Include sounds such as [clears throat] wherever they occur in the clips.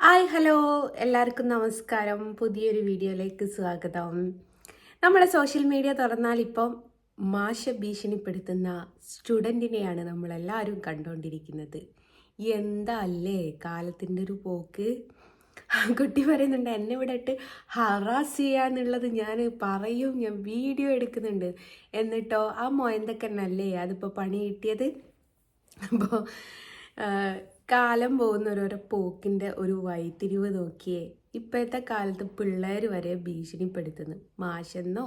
Hi hello. എല്ലാവർക്കും നമസ്കാരം. പുതിയൊരു വീഡിയോയിലേക്ക് സ്വാഗതം. നമ്മുടെ സോഷ്യൽ മീഡിയ തുറന്നാൽ ഇപ്പം മാഷ ഭീഷണിപ്പെടുത്തുന്ന സ്റ്റുഡന്റിനെയാണ് നമ്മളെല്ലാവരും കണ്ടുകൊണ്ടിരിക്കുന്നത് എന്താ അല്ലേ കാലത്തിന്റെ ഒരു പോക്ക്? കുട്ടി പറയുന്നുണ്ട് എന്നെ ഇവിടെ ഇട്ട് ഹറാസ് ചെയ്യാന്നുള്ളത് ഞാൻ പറയും. ഞാൻ വീഡിയോ എടുക്കുന്നുണ്ട്. എന്നിട്ടോ ആ മൊയന്തക്കന്നല്ലേ അതിപ്പോൾ പണി കിട്ടിയത്? അപ്പോൾ കാലം പോകുന്ന ഓരോരോ പോക്കിന്റെ ഒരു വഴിത്തിരിവ് നോക്കിയേ ഇപ്പോഴത്തെ കാലത്ത് പിള്ളേർ വരെ ഭീഷണിപ്പെടുത്തുന്നു. മാഷെന്നോ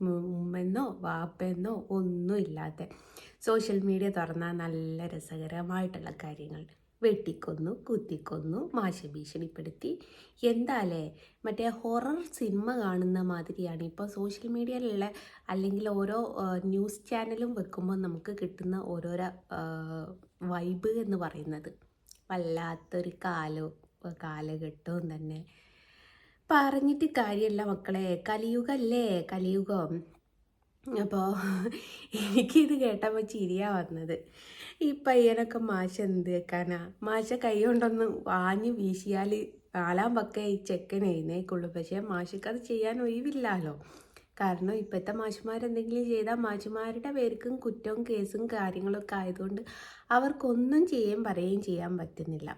ഉമ്മെന്നോ വാപ്പെന്നോ ഒന്നും ഇല്ലാത്ത സോഷ്യൽ മീഡിയ തുറന്നാൽ നല്ല രസകരമായിട്ടുള്ള കാര്യങ്ങൾ. വെട്ടിക്കൊന്നു കുത്തിക്കൊന്നു മാഷ ഭീഷണിപ്പെടുത്തി. എന്താലേ മറ്റേ ഹൊറർ സിനിമ കാണുന്ന മാതിരിയാണ്. ഇപ്പോൾ സോഷ്യൽ മീഡിയയിലുള്ള അല്ലെങ്കിൽ ഓരോ ന്യൂസ് ചാനലും വെക്കുമ്പോൾ നമുക്ക് കിട്ടുന്ന ഓരോരോ വൈബ് എന്ന് പറയുന്നത്. വല്ലാത്തൊരു കാലവും കാലഘട്ടവും തന്നെ. പറഞ്ഞിട്ട് കാര്യമല്ല മക്കളെ. കലിയുഗല്ലേ? കലിയുഗം. അപ്പോൾ എനിക്കിത് കേട്ടപ്പോൾ ചിരിയാ വന്നത്. ഈ പയ്യനൊക്കെ മാഷ എന്ത് വെക്കാനാ? മാഷ കൈ കൊണ്ടൊന്ന് വാഞ്ഞു വീശിയാൽ നാലാം പക്ക ഈ ചെക്കൻ എഴുന്നേക്കുള്ളൂ. പക്ഷേ മാഷക്കത് ചെയ്യാൻ ഒഴിവില്ലല്ലോ കാരണം ഇപ്പോഴത്തെ മാഷുമാരെന്തെങ്കിലും ചെയ്താൽ മാഷിമാരുടെ പേർക്കും കുറ്റവും കേസും കാര്യങ്ങളൊക്കെ ആയതുകൊണ്ട് അവർക്കൊന്നും ചെയ്യാൻ പറയുകയും ചെയ്യാൻ പറ്റുന്നില്ല.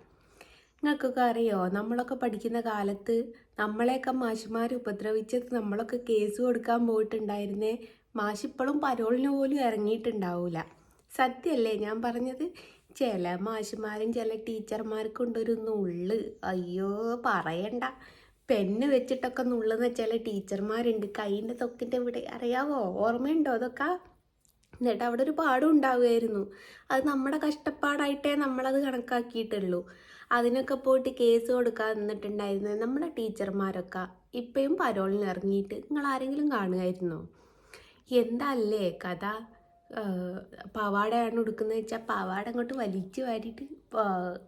നിങ്ങൾക്കൊക്കെ അറിയോ? നമ്മളൊക്കെ പഠിക്കുന്ന കാലത്ത് നമ്മളെയൊക്കെ മാഷിമാർ ഉപദ്രവിച്ചത് നമ്മളൊക്കെ കേസ് കൊടുക്കാൻ പോയിട്ടുണ്ടായിരുന്നേ. മാഷിപ്പോഴും പരോളിന് പോലും ഇറങ്ങിയിട്ടുണ്ടാവില്ല സത്യമല്ലേ? ഞാൻ പറഞ്ഞത് ചില മാഷിമാരും ചില ടീച്ചർമാർക്കും ഉണ്ടൊരു നുള്ള്. അയ്യോ പറയണ്ട. പെണ്ണ് വെച്ചിട്ടൊക്കെ നുള്ളുന്ന ചില ടീച്ചർമാരുണ്ട്. കൈയിന്റെ തൊക്കിന്റെ ഇവിടെ അറിയാവോ? ഓർമ്മയുണ്ടോ അതൊക്കെ? എന്നിട്ട് അവിടെ ഒരു പാടും ഉണ്ടാവുമായിരുന്നു. അത് നമ്മുടെ കഷ്ടപ്പാടായിട്ടേ നമ്മളത് കണക്കാക്കിയിട്ടുള്ളൂ. അതിനൊക്കെ പോയിട്ട് കേസ് കൊടുക്കാൻ നിന്നിട്ടുണ്ടായിരുന്നത് നമ്മുടെ ടീച്ചർമാരൊക്കെ. ഇപ്പോഴും പരോളിന് ഇറങ്ങിയിട്ട് നിങ്ങൾ ആരെങ്കിലും കാണുമായിരുന്നോ? എന്താല്ലേ കഥ? പവാടയാണ് ഉടുക്കുന്നത് വെച്ചാൽ പാവാട അങ്ങോട്ട് വലിച്ചു വാരിയിട്ട്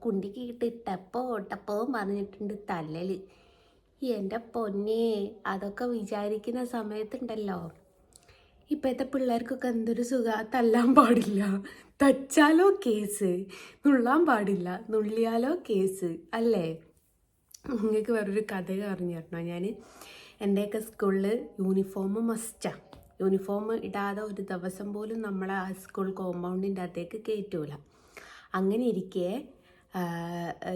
കുണ്ടിക്ക് ഇട്ട് ടപ്പോ ടപ്പോ പറഞ്ഞിട്ടുണ്ട് തല്ലല് എന്റെ പൊന്നെ അതൊക്കെ വിചാരിക്കുന്ന സമയത്തുണ്ടല്ലോ. ഇപ്പോഴത്തെ പിള്ളേർക്കൊക്കെ എന്തൊരു സുഖ തല്ലാൻ പാടില്ല. തച്ചാലോ കേസ്? നുള്ളാൻ പാടില്ല. നുള്ളിയാലോ കേസ്? അല്ലേ? നിങ്ങൾക്ക് വേറൊരു കഥ പറഞ്ഞു തരണോ ഞാൻ എന്റെയൊക്കെ സ്കൂളിൽ യൂണിഫോം മസ്റ്റാണ് യൂണിഫോം ഇടാതെ ഒരു ദിവസം പോലും നമ്മളെ ആ സ്കൂൾ കോമ്പൗണ്ടിന്റെ അകത്തേക്ക് കയറ്റൂല. അങ്ങനെ ഇരിക്കെ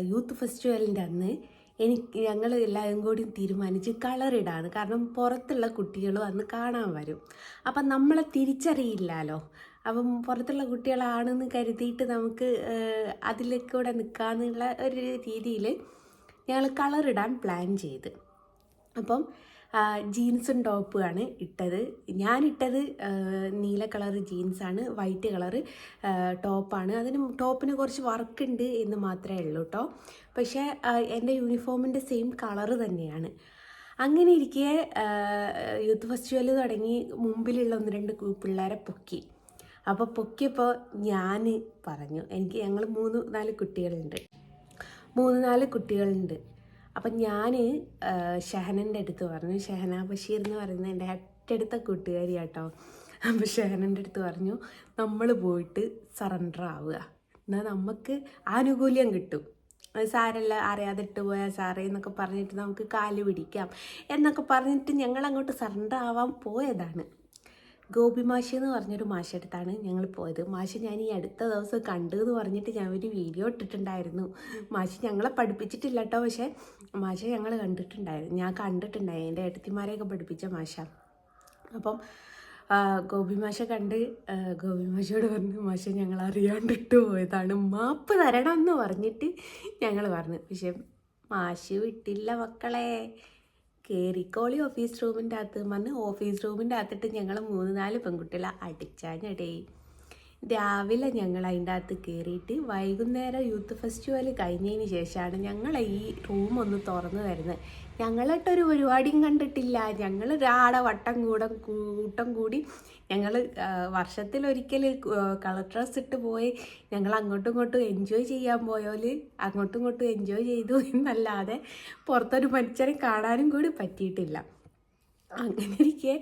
യൂത്ത് ഫെസ്റ്റിവലിന്റെ അന്ന് എനിക്ക് ഞങ്ങൾ എല്ലാവരും കൂടി തീരുമാനിച്ച് ഇടാന്ന്. കാരണം പുറത്തുള്ള കുട്ടികളും അന്ന് കാണാൻ വരും. അപ്പം നമ്മളെ തിരിച്ചറിയില്ലല്ലോ അപ്പം പുറത്തുള്ള കുട്ടികളാണെന്ന് കരുതിയിട്ട് നമുക്ക് അതിലേക്കൂടെ നിൽക്കാന്നുള്ള ഒരു രീതിയിൽ ഞങ്ങൾ കളറിടാൻ പ്ലാൻ ചെയ്ത്. അപ്പം ജീൻസും ടോപ്പുമാണ് ഇട്ടത്. ആ, നീല കളർ ജീൻസാണ് വൈറ്റ് കളർ ടോപ്പാണ് അതിന് ടോപ്പിന് കുറച്ച് വർക്ക് ഉണ്ട് എന്ന് മാത്രമേ ഉള്ളൂ കേട്ടോ പക്ഷേ എന്റെ യൂണിഫോമിന്റെ സെയിം കളറ് തന്നെയാണ്. അങ്ങനെ ഇരിക്കെ യൂത്ത് ഫെസ്റ്റിവൽ തുടങ്ങി മുമ്പിലുള്ള ഒന്ന് രണ്ട് പിള്ളേരെ പൊക്കി. അപ്പോൾ പൊക്കിയപ്പോൾ ഞാൻ പറഞ്ഞു എനിക്ക് ഞങ്ങൾ മൂന്ന് നാല് കുട്ടികളുണ്ട്. മൂന്ന് നാല് കുട്ടികളുണ്ട്. അപ്പം ഞാൻ ഷഹനന്റെ അടുത്ത് പറഞ്ഞു. ഷഹന ബഷീർ എന്ന് പറയുന്ന എന്റെ അറ്റടുത്ത കൂട്ടുകാരി കേട്ടോ അപ്പോൾ ഷഹനന്റെ അടുത്ത് പറഞ്ഞു നമ്മൾ പോയിട്ട് സറണ്ടർ ആവുക. എന്നാൽ നമുക്ക് ആനുകൂല്യം കിട്ടും. സാരല്ല അറിയാതെ ഇട്ട് പോയാൽ സാറേ എന്നൊക്കെ പറഞ്ഞിട്ട് നമുക്ക് കാൽ പിടിക്കാം. എന്നൊക്കെ പറഞ്ഞിട്ട് ഞങ്ങൾ അങ്ങോട്ട് സറണ്ടർ ആവാൻ പോയതാണ്. ഗോപി മാഷി എന്ന് പറഞ്ഞൊരു മാഷടുത്താണ് ഞങ്ങൾ പോയത്. മാഷ് ഞാൻ ഈ അടുത്ത ദിവസം കണ്ടു എന്ന് പറഞ്ഞിട്ട് ഞാൻ ഒരു വീഡിയോ ഇട്ടിട്ടുണ്ടായിരുന്നു. മാഷ് ഞങ്ങളെ പഠിപ്പിച്ചിട്ടില്ല കേട്ടോ പക്ഷേ മാഷ ഞങ്ങൾ കണ്ടിട്ടുണ്ടായിരുന്നു. ഞാൻ കണ്ടിട്ടുണ്ടായി എന്റെ ഏട്ടത്തിമാരെയൊക്കെ പഠിപ്പിച്ച മാഷ. അപ്പം ഗോപി മാഷ കണ്ട് ഗോപി മാഷയോട് പറഞ്ഞു മാഷ ഞങ്ങൾ അറിയാണ്ടിട്ട് പോയതാണ്. മാപ്പ് തരണം എന്ന് പറഞ്ഞിട്ട് ഞങ്ങൾ പറഞ്ഞു. പക്ഷെ മാഷ് വിട്ടില്ല മക്കളെ. കയറിക്കോളി ഓഫീസ് റൂമിന്റെ അകത്ത് വന്ന് ഓഫീസ് റൂമിന്റെ അകത്തിട്ട് ഞങ്ങൾ മൂന്ന് നാല് പെൺകുട്ടികളെ അടിച്ചാഞ്ഞടേ. രാവിലെ ഞങ്ങൾ അതിന്റെ അകത്ത് കയറിയിട്ട് വൈകുന്നേരം യൂത്ത് ഫെസ്റ്റിവൽ കഴിഞ്ഞതിന് ശേഷമാണ് ഞങ്ങൾ ഈ റൂം ഒന്ന് തുറന്നു തരുന്നത് ഞങ്ങളിട്ടൊരു പരിപാടിയും കണ്ടിട്ടില്ല. ഞങ്ങൾ ഒരാടെ വട്ടം കൂടം കൂട്ടം കൂടി ഞങ്ങൾ വർഷത്തിലൊരിക്കൽ കളർ ഡ്രസ് ഇട്ട് പോയി. ഞങ്ങൾ അങ്ങോട്ടും ഇങ്ങോട്ടും എൻജോയ് ചെയ്യാൻ പോയാൽ അങ്ങോട്ടും ഇങ്ങോട്ടും എൻജോയ് ചെയ്തു [laughs] എന്നല്ലാതെ പുറത്തൊരു മനുഷ്യനെ കാണാനും കൂടി പറ്റിയിട്ടില്ല. അങ്ങനെ ഇരിക്കെ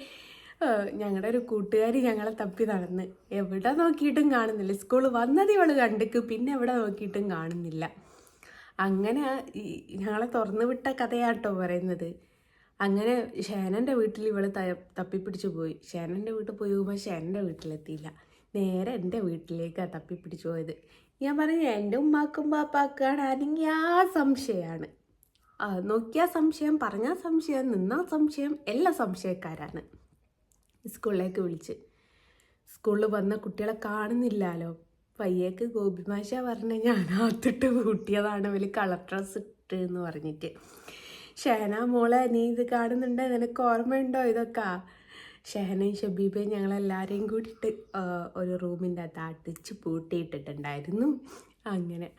ഞങ്ങളുടെ ഒരു കൂട്ടുകാരി ഞങ്ങളെ തപ്പി നടന്ന്. എവിടെ നോക്കിയിട്ടും കാണുന്നില്ല. സ്കൂൾ വന്നത് ഇവൾ കണ്ടിക്ക് പിന്നെ എവിടെ നോക്കിയിട്ടും കാണുന്നില്ല. അങ്ങനെ ഞങ്ങളെ തുറന്നു വിട്ട കഥയാട്ടോ പറയുന്നത്. അങ്ങനെ ഷേനന്റെ വീട്ടിൽ ഇവൾ ത തപ്പിപ്പിടിച്ച് പോയി. ഷേനന്റെ വീട്ടിൽ പോയി പോകുമ്പോൾ ഷേനന്റെ വീട്ടിലെത്തിയില്ല. നേരെ എന്റെ വീട്ടിലേക്കാണ് തപ്പിപ്പിടിച്ച് പോയത്. ഞാൻ പറഞ്ഞു എന്റെ ഉമ്മാക്കും പാപ്പാക്കാണ് ആണെങ്കിൽ ആ സംശയമാണ് നോക്കിയാൽ സംശയം പറഞ്ഞാൽ സംശയം നിന്നാൽ സംശയം എല്ലാ സംശയക്കാരാണ്. സ്കൂളിലേക്ക് വിളിച്ച്. സ്കൂളിൽ വന്ന കുട്ടികളെ കാണുന്നില്ലല്ലോ. പയ്യേക്ക് ഗോപിമാഷ പറഞ്ഞ ഞാൻ ആത്തിട്ട് കൂട്ടിയതാണ് വലിയ കളർ ഡ്രസ്സ് ഇട്ട് എന്ന് പറഞ്ഞിട്ട്. ഷഹന മോളെ നീ ഇത് കാണുന്നുണ്ട്? നിനക്ക് ഓർമ്മയുണ്ടോ ഇതൊക്കെ? ഷഹനയും ഷബീബയും ഞങ്ങളെല്ലാവരെയും കൂടിയിട്ട് ഒരു റൂമിന്റെ അകത്ത് അടിച്ച് പൂട്ടിയിട്ടിട്ടുണ്ടായിരുന്നു. അങ്ങനെ.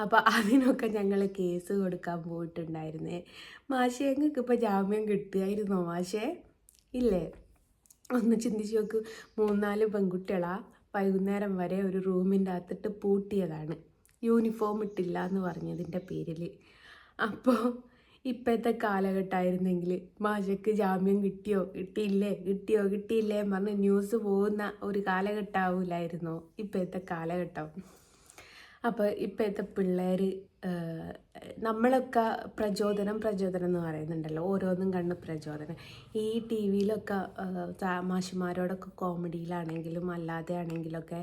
അപ്പോൾ അതിനൊക്കെ ഞങ്ങൾ കേസ് കൊടുക്കാൻ പോയിട്ടുണ്ടായിരുന്നേ. മാഷേ ഞങ്ങൾക്ക് ഇപ്പോൾ ജാമ്യം കിട്ടുമായിരുന്നോ മാഷേ? ഇല്ലേ? ഒന്ന് ചിന്തിച്ച് നോക്ക്. മൂന്നാൽ പെൺകുട്ടികളാ. വൈകുന്നേരം വരെ ഒരു റൂമിന്റെ അകത്തിട്ട് പൂട്ടിയതാണ്. യൂണിഫോം ഇട്ടില്ല എന്ന് പറഞ്ഞതിന്റെ പേരിൽ. അപ്പോൾ ഇപ്പോഴത്തെ കാലഘട്ടമായിരുന്നെങ്കിൽ മാഷയ്ക്ക് ജാമ്യം കിട്ടിയോ? കിട്ടിയില്ലേ? കിട്ടിയോ? കിട്ടിയില്ലേ എന്ന് പറഞ്ഞ് ന്യൂസ് പോകുന്ന ഒരു കാലഘട്ടമാവില്ലായിരുന്നോ ഇപ്പോഴത്തെ കാലഘട്ടം? അപ്പോൾ ഇപ്പോഴത്തെ പിള്ളേർ നമ്മളൊക്കെ പ്രചോദനം പ്രചോദനം എന്ന് പറയുന്നുണ്ടല്ലോ. ഓരോന്നും കണ്ട് പ്രചോദനം. ഈ ടി വിയിലൊക്കെ മാഷിമാരോടൊക്കെ കോമഡിയിലാണെങ്കിലും അല്ലാതെ ആണെങ്കിലൊക്കെ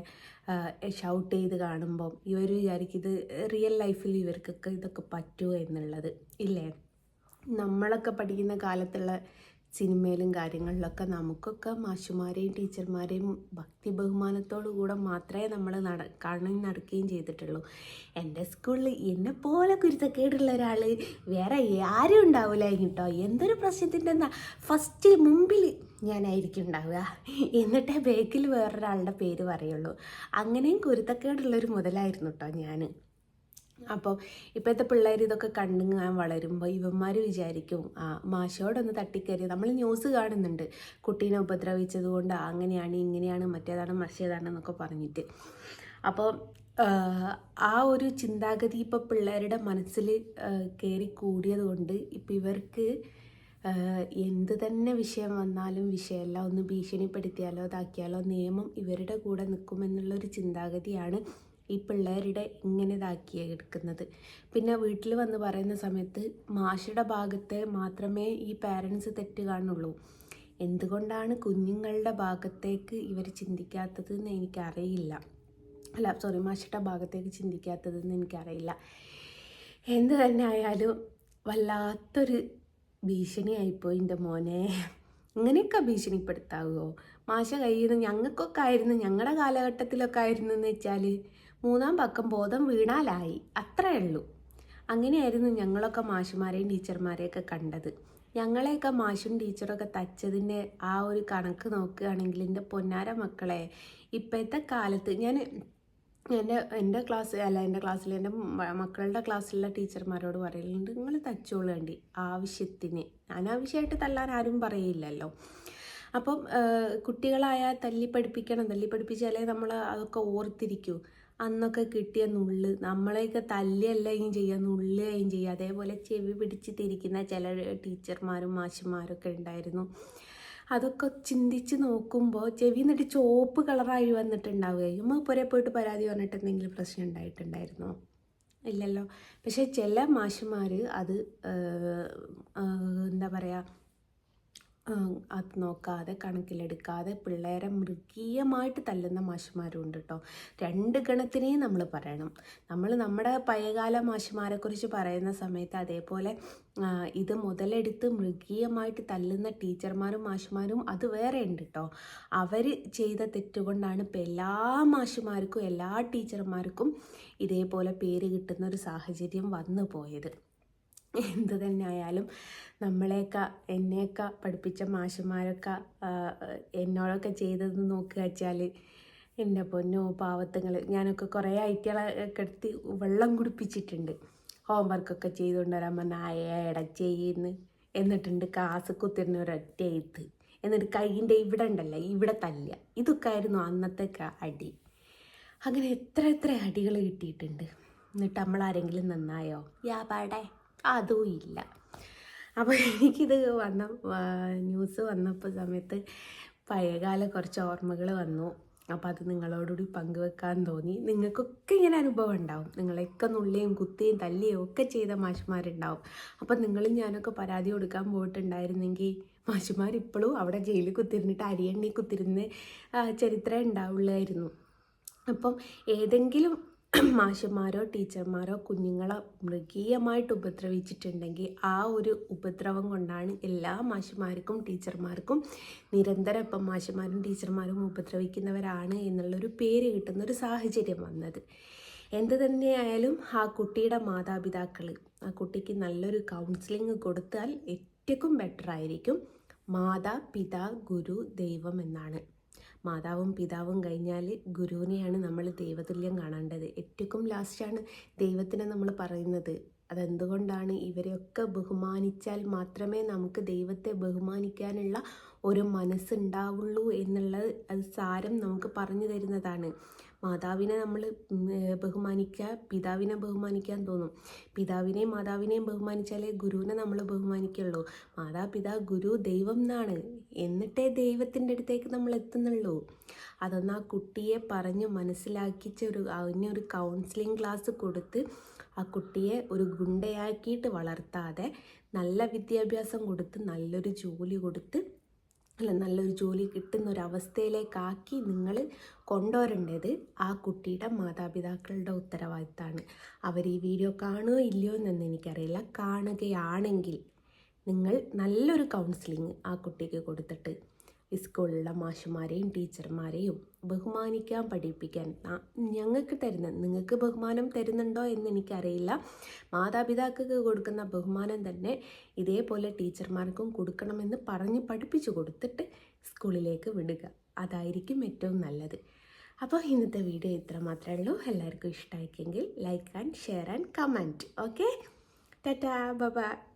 ഷൗട്ട് ചെയ്ത് കാണുമ്പോൾ ഇവർ വിചാരിക്കും ഇത് റിയൽ ലൈഫിൽ ഇവർക്കൊക്കെ ഇതൊക്കെ പറ്റുമോ എന്നുള്ളത്. ഇല്ലേ? നമ്മളൊക്കെ പഠിക്കുന്ന കാലത്തുള്ള സിനിമയിലും കാര്യങ്ങളിലൊക്കെ നമുക്കൊക്കെ മാഷുമാരെയും ടീച്ചർമാരെയും ഭക്തി ബഹുമാനത്തോടു കൂടെ മാത്രമേ നമ്മൾ നട കാണുകയും നടക്കുകയും ചെയ്തിട്ടുള്ളൂ. എന്റെ സ്കൂളിൽ എന്നെ പോലെ കുരുത്തക്കേടുള്ള ഒരാൾ വേറെ ആരും ഉണ്ടാവില്ല കേട്ടോ. എന്തൊരു പ്രശ്നത്തിന്റെ എന്താ ഫസ്റ്റ് മുമ്പിൽ ഞാനായിരിക്കും ഉണ്ടാവുക. എന്നിട്ടേ ബേക്കിൽ വേറൊരാളുടെ പേര് പറയുള്ളൂ. അങ്ങനെയും കുരുത്തക്കേടുള്ളൊരു മുതലായിരുന്നു കേട്ടോ ഞാൻ അപ്പോൾ ഇപ്പോഴത്തെ പിള്ളേർ ഇതൊക്കെ കണ്ടുങ്ങാൻ വളരുമ്പോൾ ഇവന്മാർ വിചാരിക്കും ആ മാഷോടൊന്ന് തട്ടിക്കയറി നമ്മൾ ന്യൂസ് കാണുന്നുണ്ട്. കുട്ടീനെ ഉപദ്രവിച്ചത് കൊണ്ട് അങ്ങനെയാണ് ഇങ്ങനെയാണ് മറ്റേതാണ് മറ്റേതാണ് എന്നൊക്കെ പറഞ്ഞിട്ട്. അപ്പോൾ ആ ഒരു ചിന്താഗതി ഇപ്പോൾ പിള്ളേരുടെ മനസ്സിൽ കയറി കൂടിയത് കൊണ്ട് ഇപ്പം ഇവർക്ക് എന്ത് തന്നെ വിഷയം വന്നാലും വിഷയമല്ല. ഒന്ന് ഭീഷണിപ്പെടുത്തിയാലോ ഇതാക്കിയാലോ നിയമം ഇവരുടെ കൂടെ നിൽക്കുമെന്നുള്ളൊരു ചിന്താഗതിയാണ് ഈ പിള്ളേരുടെ ഇങ്ങനെ ഇതാക്കി എടുക്കുന്നത്. പിന്നെ വീട്ടിൽ വന്ന് പറയുന്ന സമയത്ത് മാഷയുടെ ഭാഗത്തെ മാത്രമേ ഈ പാരൻസ് തെറ്റ് കാണുള്ളൂ. എന്തുകൊണ്ടാണ് കുഞ്ഞുങ്ങളുടെ ഭാഗത്തേക്ക് ഇവർ ചിന്തിക്കാത്തതെന്ന് എനിക്കറിയില്ല. അല്ല സോറി മാഷയുടെ ഭാഗത്തേക്ക് ചിന്തിക്കാത്തതെന്ന് എനിക്കറിയില്ല. എന്ത് തന്നെ ആയാലും വല്ലാത്തൊരു ഭീഷണിയായിപ്പോയി എന്റെ മോനെ. ഇങ്ങനെയൊക്കെ ഭീഷണിപ്പെടുത്താവുമോ മാഷ കയ്യിൽ നിന്ന് ഞങ്ങൾക്കൊക്കെ ആയിരുന്നു ഞങ്ങളുടെ കാലഘട്ടത്തിലൊക്കെ ആയിരുന്നു എന്ന് വെച്ചാൽ മൂന്നാം പക്കം ബോധം വീണാലായി. അത്രയേ ഉള്ളൂ അങ്ങനെയായിരുന്നു ഞങ്ങളൊക്കെ മാഷുമാരെയും ടീച്ചർമാരെയൊക്കെ കണ്ടത്. ഞങ്ങളെയൊക്കെ മാഷും ടീച്ചറൊക്കെ തച്ചതിന്റെ ആ ഒരു കണക്ക് നോക്കുകയാണെങ്കിൽ എന്റെ പൊന്നാര മക്കളെ ഇപ്പോഴത്തെ കാലത്ത് ഞാൻ എന്റെ എന്റെ ക്ലാസ് അല്ല എന്റെ ക്ലാസ്സിൽ എന്റെ മക്കളുടെ ക്ലാസ്സിലുള്ള ടീച്ചർമാരോട് പറയലുണ്ട് നിങ്ങൾ തച്ചോളേണ്ടി ആവശ്യത്തിന്. അനാവശ്യമായിട്ട് തല്ലാൻ ആരും പറയില്ലല്ലോ. അപ്പം കുട്ടികളായ തല്ലി പഠിപ്പിക്കണം തല്ലി പഠിപ്പിച്ചാലേ നമ്മൾ അതൊക്കെ ഓർത്തിരിക്കൂ. അന്നൊക്കെ കിട്ടിയ നുള്ള്. നമ്മളെയൊക്കെ തല്ലിയല്ലേയും ചെയ്യുക നുള്ളുകയും ചെയ്യുക അതേപോലെ ചെവി പിടിച്ച് തിരിക്കുന്ന ചില ടീച്ചർമാരും മാഷിമാരൊക്കെ ഉണ്ടായിരുന്നു. അതൊക്കെ ചിന്തിച്ച് നോക്കുമ്പോൾ ചെവി എന്നിട്ട് ചോപ്പ് കളറായി വന്നിട്ടുണ്ടാവുകയും. പുരെ പോയിട്ട് പരാതി പറഞ്ഞിട്ട് എന്തെങ്കിലും പ്രശ്നം ഉണ്ടായിട്ടുണ്ടായിരുന്നോ? ഇല്ലല്ലോ. പക്ഷേ ചില മാഷിമാർ അത് എന്താ പറയുക അത് നോക്കാതെ കണക്കിലെടുക്കാതെ പിള്ളേരെ മൃഗീയമായിട്ട് തല്ലുന്ന മാഷിമാരുണ്ട് കേട്ടോ രണ്ട് ഗണത്തിനെയും നമ്മൾ പറയണം. നമ്മൾ നമ്മുടെ പഴയകാല മാഷിമാരെക്കുറിച്ച് പറയുന്ന സമയത്ത് അതേപോലെ ഇത് മുതലെടുത്ത് മൃഗീയമായിട്ട് തല്ലുന്ന ടീച്ചർമാരും മാഷിമാരും അത് വേറെ ഉണ്ട് കേട്ടോ അവർ ചെയ്ത തെറ്റുകൊണ്ടാണ് ഇപ്പോൾ എല്ലാ മാഷിമാർക്കും എല്ലാ ടീച്ചർമാർക്കും ഇതേപോലെ പേര് കിട്ടുന്ന ഒരു സാഹചര്യം വന്നു പോയത്. എന്ത് തന്നെ ആയാലും നമ്മളെയൊക്കെ എന്നെയൊക്കെ പഠിപ്പിച്ച മാഷന്മാരൊക്കെ എന്നോടൊക്കെ ചെയ്തത് നോക്കുക വെച്ചാൽ എന്റെ പൊന്നോ പാവത്തുങ്ങൾ ഞാനൊക്കെ കുറേ ഐറ്റികളെ എടുത്ത് വെള്ളം കുടിപ്പിച്ചിട്ടുണ്ട്. ഹോംവർക്കൊക്കെ ചെയ്തുകൊണ്ട് വരാൻ പറഞ്ഞാൽ ഇട ചെയ്യുന്നു എന്നിട്ടുണ്ട് കാസ് കുത്തിരുന്ന ഒരൊറ്റ എഴുത്ത്. എന്നിട്ട് കൈയിന്റെ ഇവിടെ ഉണ്ടല്ല ഇവിടെ തല്ല ഇതൊക്കെ ആയിരുന്നു അന്നത്തെ അടി. അങ്ങനെ എത്ര എത്ര അടികൾ കിട്ടിയിട്ടുണ്ട്. എന്നിട്ട് നമ്മൾ ആരെങ്കിലും നന്നായോ? യാ പാടെ. അതും ഇല്ല. അപ്പോൾ എനിക്കിത് വന്ന ന്യൂസ് വന്നപ്പോൾ സമയത്ത് പഴയകാല കുറച്ച് ഓർമ്മകൾ വന്നു. അപ്പോൾ അത് നിങ്ങളോടുകൂടി പങ്കുവെക്കാൻ തോന്നി. നിങ്ങൾക്കൊക്കെ ഇങ്ങനെ അനുഭവം ഉണ്ടാവും. നിങ്ങളെയൊക്കെ നുള്ളിയും കുത്തിയും തല്ലിയും ഒക്കെ ചെയ്ത മാഷുമാരുണ്ടാവും. അപ്പം നിങ്ങളും ഞാനൊക്കെ പരാതി കൊടുക്കാൻ പോയിട്ടുണ്ടായിരുന്നെങ്കിൽ മാഷുമാർ ഇപ്പോഴും അവിടെ ജയിലിൽ കുത്തിരുന്നിട്ട് അരിയണ്ണി കുത്തിരുന്ന് ചരിത്രം ഉണ്ടാവുള്ളായിരുന്നു. അപ്പം ഏതെങ്കിലും [clears throat] മാഷന്മാരോ ടീച്ചർമാരോ കുഞ്ഞുങ്ങളെ മൃഗീയമായിട്ട് ഉപദ്രവിച്ചിട്ടുണ്ടെങ്കിൽ ആ ഒരു ഉപദ്രവം കൊണ്ടാണ് എല്ലാ മാഷന്മാർക്കും ടീച്ചർമാർക്കും നിരന്തരം ഇപ്പം മാഷന്മാരും ടീച്ചർമാരും ഉപദ്രവിക്കുന്നവരാണ് എന്നുള്ളൊരു പേര് കിട്ടുന്ന ഒരു സാഹചര്യം വന്നത്. എന്ത് തന്നെയായാലും ആ കുട്ടിയുടെ മാതാപിതാക്കൾ ആ കുട്ടിക്ക് നല്ലൊരു കൗൺസിലിംഗ് കൊടുത്താൽ ഏറ്റവും ബെറ്റർ ആയിരിക്കും. മാതാ പിതാ ഗുരു ദൈവം എന്നാണ്. മാതാവും പിതാവും കഴിഞ്ഞാൽ ഗുരുവിനെയാണ് നമ്മൾ ദൈവതുല്യം കാണേണ്ടത്. ഏറ്റവും ലാസ്റ്റാണ് ദൈവത്തിനെ നമ്മൾ പറയുന്നത്. അതെന്തുകൊണ്ടാണ് ഇവരെയൊക്കെ ബഹുമാനിച്ചാൽ മാത്രമേ നമുക്ക് ദൈവത്തെ ബഹുമാനിക്കാനുള്ള ഒരു മനസ്സുണ്ടാവുള്ളൂ എന്നുള്ളത് അത് സാരം നമുക്ക് പറഞ്ഞു തരുന്നതാണ്. മാതാവിനെ നമ്മൾ ബഹുമാനിക്കുക പിതാവിനെ ബഹുമാനിക്കാൻ തോന്നും. പിതാവിനെയും മാതാവിനെയും ബഹുമാനിച്ചാലേ ഗുരുവിനെ നമ്മൾ ബഹുമാനിക്കുള്ളൂ. മാതാപിതാ ഗുരു ദൈവം എന്നാണ്. എന്നിട്ടേ ദൈവത്തിന്റെ അടുത്തേക്ക് നമ്മൾ എത്തുന്നുള്ളൂ. അതൊന്ന് ആ കുട്ടിയെ പറഞ്ഞ് മനസ്സിലാക്കിച്ച ഒരു അതിനൊരു കൗൺസിലിംഗ് ക്ലാസ് കൊടുത്ത് ആ കുട്ടിയെ ഒരു ഗുണ്ടയാക്കിയിട്ട് വളർത്താതെ നല്ല വിദ്യാഭ്യാസം കൊടുത്ത് നല്ലൊരു ജോലി കൊടുത്ത് അല്ല നല്ലൊരു ജോലി കിട്ടുന്ന ഒരു അവസ്ഥയിലേക്കാക്കി നിങ്ങൾ കൊണ്ടുവരേണ്ടത് ആ കുട്ടിയുടെ മാതാപിതാക്കളുടെ ഉത്തരവാദിത്തമാണ്. അവർ ഈ വീഡിയോ കാണുകയോ ഇല്ലയോ എന്നൊന്നും എനിക്കറിയില്ല. കാണുകയാണെങ്കിൽ നിങ്ങൾ നല്ലൊരു കൗൺസിലിംഗ് ആ കുട്ടിക്ക് കൊടുത്തിട്ട് സ്കൂളിലുള്ള മാഷുമാരെയും ടീച്ചർമാരെയും ബഹുമാനിക്കാൻ പഠിപ്പിക്കാൻ ഞങ്ങൾക്ക് തരുന്ന നിങ്ങൾക്ക് ബഹുമാനം തരുന്നുണ്ടോ എന്ന് എനിക്കറിയില്ല. മാതാപിതാക്കൾക്ക് കൊടുക്കുന്ന ബഹുമാനം തന്നെ ഇതേപോലെ ടീച്ചർമാർക്കും കൊടുക്കണമെന്ന് പറഞ്ഞ് പഠിപ്പിച്ചു കൊടുത്തിട്ട് സ്കൂളിലേക്ക് വിടുക. അതായിരിക്കും ഏറ്റവും നല്ലത്. അപ്പോൾ ഇന്നത്തെ വീഡിയോ ഇത്ര മാത്രമേ ഉള്ളൂ. എല്ലാവർക്കും ഇഷ്ടമായിക്കെങ്കിൽ like and share and comment okay tata bye